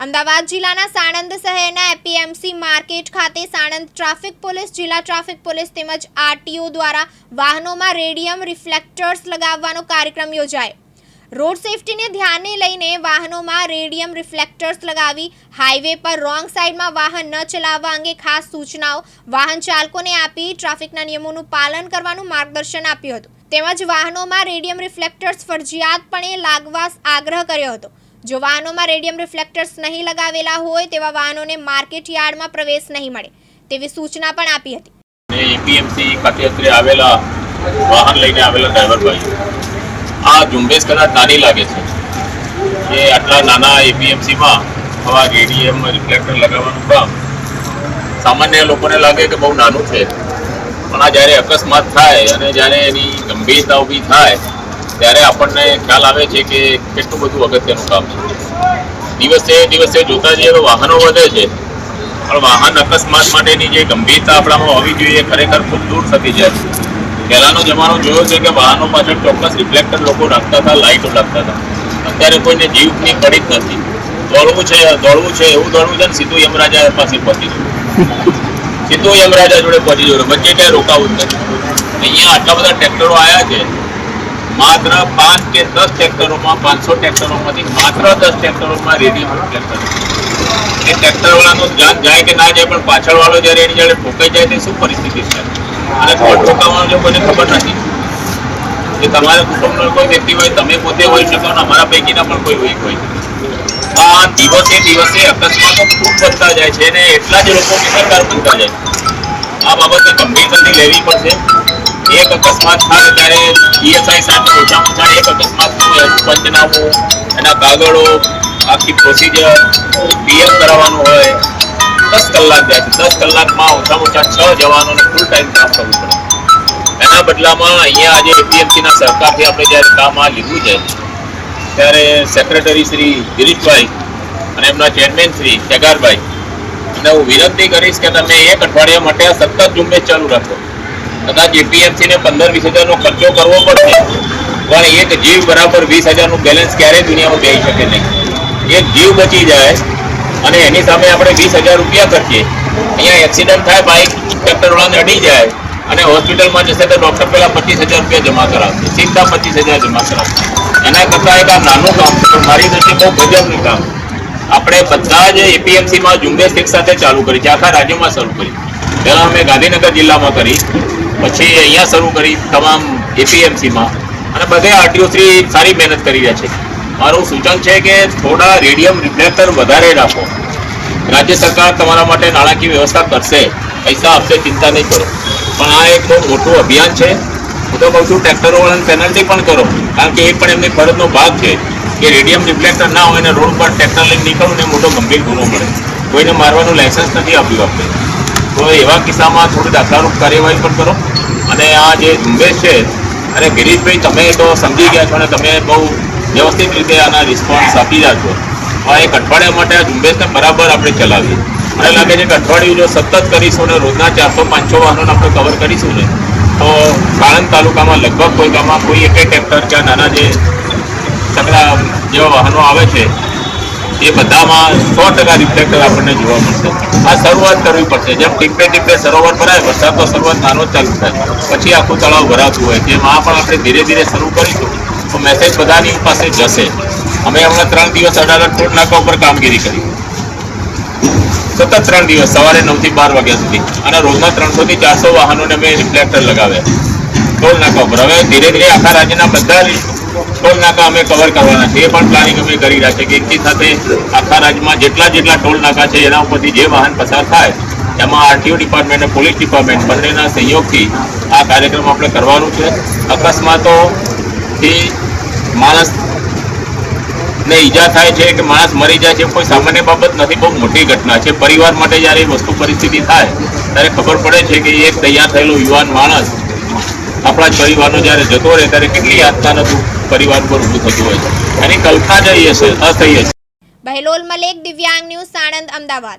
અમદાવાદ જિલ્લાના સાણંદ શહેરના APMC market ખાતે સાણંદ ટ્રાફિક પોલીસ, જિલ્લા ટ્રાફિક પોલીસ તેમજ આરટીઓ દ્વારા વાહનોમાં રેડિયમ રિફ્લેક્ટર્સ લગાવવાનો કાર્યક્રમ યોજાયો. રોડ સેફટીને ધ્યાને લઈને વાહનોમાં રેડિયમ રિફ્લેક્ટર્સ લગાવી હાઈવે પર રોંગ સાઈડમાં વાહન ન ચલાવવા અંગે ખાસ સૂચનાઓ વાહન ચાલકોને આપી ટ્રાફિકના નિયમોનું પાલન કરવાનું માર્ગદર્શન આપ્યું હતું. તેમજ વાહનોમાં રેડિયમ રિફ્લેક્ટર્સ ફરજિયાતપણે લાગવા આગ્રહ કર્યો હતો. જો વાહનોમાં રેડિયમ રિફ્લેક્ટર્સ નહીં લગાવેલા હોય તેવા વાહનોને માર્કેટ યાર્ડમાં પ્રવેશ નહીં મળે તેવી સૂચના પણ આપી હતી. એપીએમસી ખાતે આવેલા વાહન લઈને આવેલા ડ્રાઈવરભાઈ આ ઝુંબેશ કદાચ નાની લાગે છે કે આટલા નાના એપીએમસીમાં આવા રેડિયમ રિફ્લેક્ટર લગાવવાનું કામ સામાન્ય લોકોને લાગે કે બહુ નાનું છે. પણ આ જ્યારે અકસ્માત થાય અને જ્યારે એની ગંભીરતા ઊભી થાય ત્યારે આપણને ખ્યાલ આવે છે કે કેટલું બધું અગત્યનું કામ છે. દિવસે દિવસે જોતા જઈએ તો વાહનો વધે છે. પણ વાહન અકસ્માત માટેની જે ગંભીરતા આપણામાં હોવી જોઈએ ખરેખર ખૂબ દૂર થતી જાય છે. પહેલાનો જમાનો જોયો છે કે વાહનો પાછળ ચોક્કસ રિફ્લેક્ટર લોકો રાખતા હતા, લાઇટો રાખતા હતા. અત્યારે કોઈને જીવની પડી જ નથી. દોડવું છે દોડવું છે, એવું દોડવું છે ને સીધું યમરાજા પાસે પહોંચી જવું. સીધું યમરાજા જોડે પહોંચી જવું. વચ્ચે ક્યાંય રોકાવું જ નથી. અહીંયા આટલા બધા ટ્રેક્ટરો આવ્યા છે. માત્ર પાંચ કે દસ ટ્રેક્ટરોમાં, પાંચસો ટ્રેક્ટરોમાંથી માત્ર દસ ટ્રેક્ટરોમાં રેડિયમ રિફ્લેક્ટર એ ટ્રેક્ટર વાળાનું ધ્યાન જાય કે ના જાય પણ પાછળ વાળો જ્યારે એની જ્યારે ઠોકાઈ જાય તે શું પરિસ્થિતિ છે? અને કોણ ઠોકાવવાનો જો કોઈને ખબર નથી. કે તમારા કુટુંબનો કોઈ વ્યક્તિ હોય, તમે પોતે હોઈ શકો અને અમારા પૈકીના પણ કોઈ હોય હોય આ દિવસે દિવસે અકસ્માતો ખૂબ વધતા જાય છે અને એટલા જ લોકો બેદરકાર બનતા જાય આ બાબતે ગંભીરતાથી લેવી પડશે. એક અકસ્માત થાય ત્યારે ઈએસઆઈ સાથે ઓછામાં ઓછા એક અકસ્માતનું એનું પંચનામું, એના કાગળો, આખી પ્રોસિજર પીએમ કરાવવાનું હોય, દસ કલાક જાય છે. દસ કલાકમાં ઓછામાં ઓછા છ જવાનોને ફૂલ ટાઈમ કામ કરવું પડે. એના બદલામાં અહીંયા આજે એપીએમસીના સરકારથી આપણે જ્યારે કામ આ લીધું છે, ત્યારે સેક્રેટરી શ્રી ગિરીશભાઈ અને એમના ચેરમેન શ્રી કેગારભાઈ અને હું વિનંતી કરીશ કે તમે એક અઠવાડિયા માટે આ સતત ઝુંબેશ ચાલુ રાખો. કદાચ એપીએમસી ને પંદર વીસ હજારનો ખર્ચો કરવો પડશે. પણ એક જીવ બરાબર વીસ હજારનું બેલેન્સ ક્યારેય દુનિયામાં બેસી શકે નહીં. એક જીવ બચી જાય અને એની સામે આપણે વીસ હજાર રૂપિયા ખર્ચીએ. અહીંયા એક્સિડન્ટ થાય બાઇક ટ્રેક્ટર વાળાને અડી જાય અને હોસ્પિટલમાં જશે તો ડૉક્ટર પહેલાં પચીસ હજાર રૂપિયા જમા કરાવશે. સીધા પચીસ હજાર જમા કરાવશે. એના કરતાં એક આ નાનું કામ મારી દ્રષ્ટિએ બહુ ગજબનું કામ. આપણે બધા જ એપીએમસીમાં ઝુંબેશ એક સાથે ચાલુ કરી છે આખા રાજ્યમાં શરૂ કરી. પહેલાં અમે ગાંધીનગર જિલ્લામાં કરી. પછી અહીંયા શરૂ કરી તમામ એપીએમસીમાં અને બધે આરટીઓ શ્રી સારી મહેનત કરી રહ્યા છે. મારું સૂચન છે કે થોડા રેડિયમ રિફ્લેક્ટર વધારે રાખો. રાજ્ય સરકાર તમારા માટે નાણાકીય વ્યવસ્થા કરશે. પૈસા આપશે, ચિંતા નહીં કરો. પણ આ એક બહુ મોટું અભિયાન છે. હું તો કહું છું ટ્રેક્ટરો વાળાને પેનલ્ટી પણ કરો. કારણ કે એ પણ એમની ફરજનો ભાગ છે કે રેડિયમ રિફ્લેક્ટર ના હોય અને રોડ પર ટ્રેક્ટર લઈને નીકળવું ને મોટો ગંભીર ગુનો મળે. કોઈને મારવાનું લાયસન્સ નથી આપ્યું આપણે. તો એવા કિસ્સામાં થોડી દાખલારૂપ કાર્યવાહી પણ કરો. અને આ જે ઝુંબેશ છે, અને ગિરીશભાઈ, તમે તો સમજી ગયા છો અને તમે બહુ વ્યવસ્થિત રીતે આના રિસ્પોન્સ આપી રહ્યા છો. આ એક અઠવાડિયા માટે આ ઝુંબેશને બરાબર આપણે ચલાવીએ. મને લાગે છે કે અઠવાડિયું જો સતત કરીશું ને રોજના ચારસો પાંચસો વાહનોને આપણે કવર કરીશું ને, તો સાણંદ તાલુકામાં લગભગ કોઈ ગામમાં કોઈ એક ટ્રેક્ટર કે નાના જે સગડા જેવા વાહનો આવે છે એ બધામાં સો ટકા રિફ્લેક્ટર આપણને જોવા મળશે. આ શરૂઆત કરવી પડશે. જેમ ટીપે ટીપે સરોવર ભરાય, વરસાદ તો શરૂઆત નાનો ચાલુ થાય. પછી આખું તળાવ ભરાતું હોય. જેમ આ પણ આપણે ધીરે ધીરે શરૂ કરીશું, તો મેસેજ બધાની પાસે જશે. અમે હમણાં ત્રણ દિવસ અઢાર ટોલ નાકા ઉપર કામગીરી કરી. સતત ત્રણ દિવસ, સવારે નવથી બાર વાગ્યા સુધી. અને રોજના ત્રણસોથી ચારસો વાહનોને અમે રિફ્લેક્ટર લગાવ્યા. ટોલ નાકા ઉપર. હવે ધીરે ધીરે આખા રાજ્યના બધા ટોલ નાકા અમે કવર કરવાના છે. એ પણ પ્લાનિંગ અમે કરી રહ્યા છે કે એકી સાથે આખા રાજ્યમાં જેટલા જેટલા ટોલ નાકા છે, એના ઉપરથી જે વાહન પસાર થાય, એમાં આરટીઓ ડિપાર્ટમેન્ટ અને પોલીસ ડિપાર્ટમેન્ટ બંનેના સહયોગથી આ કાર્યક્રમ આપણે કરવાનું છે. અકસ્માતોથી માણસ ને ઈજા થાય છે કે માણસ મરી જાય છે કોઈ સામાન્ય બાબત નથી, બહુ મોટી ઘટના છે. પરિવાર માટે જ્યારે વસ્તુ પરિસ્થિતિ થાય, ત્યારે ખબર પડે છે કે એક તૈયાર થયેલો યુવાન માણસ આપણા પરિવારનો જ્યારે જતો રહે, ત્યારે કેટલી યાતના નતું પરિવાર પર ઊભું થતું હોય છે. એની કલ્પના જ એ છે અસહ્ય છે બહેલોલ મલેક દિવ્યાંગ ન્યૂઝ સાણંદ, અમદાવાદ.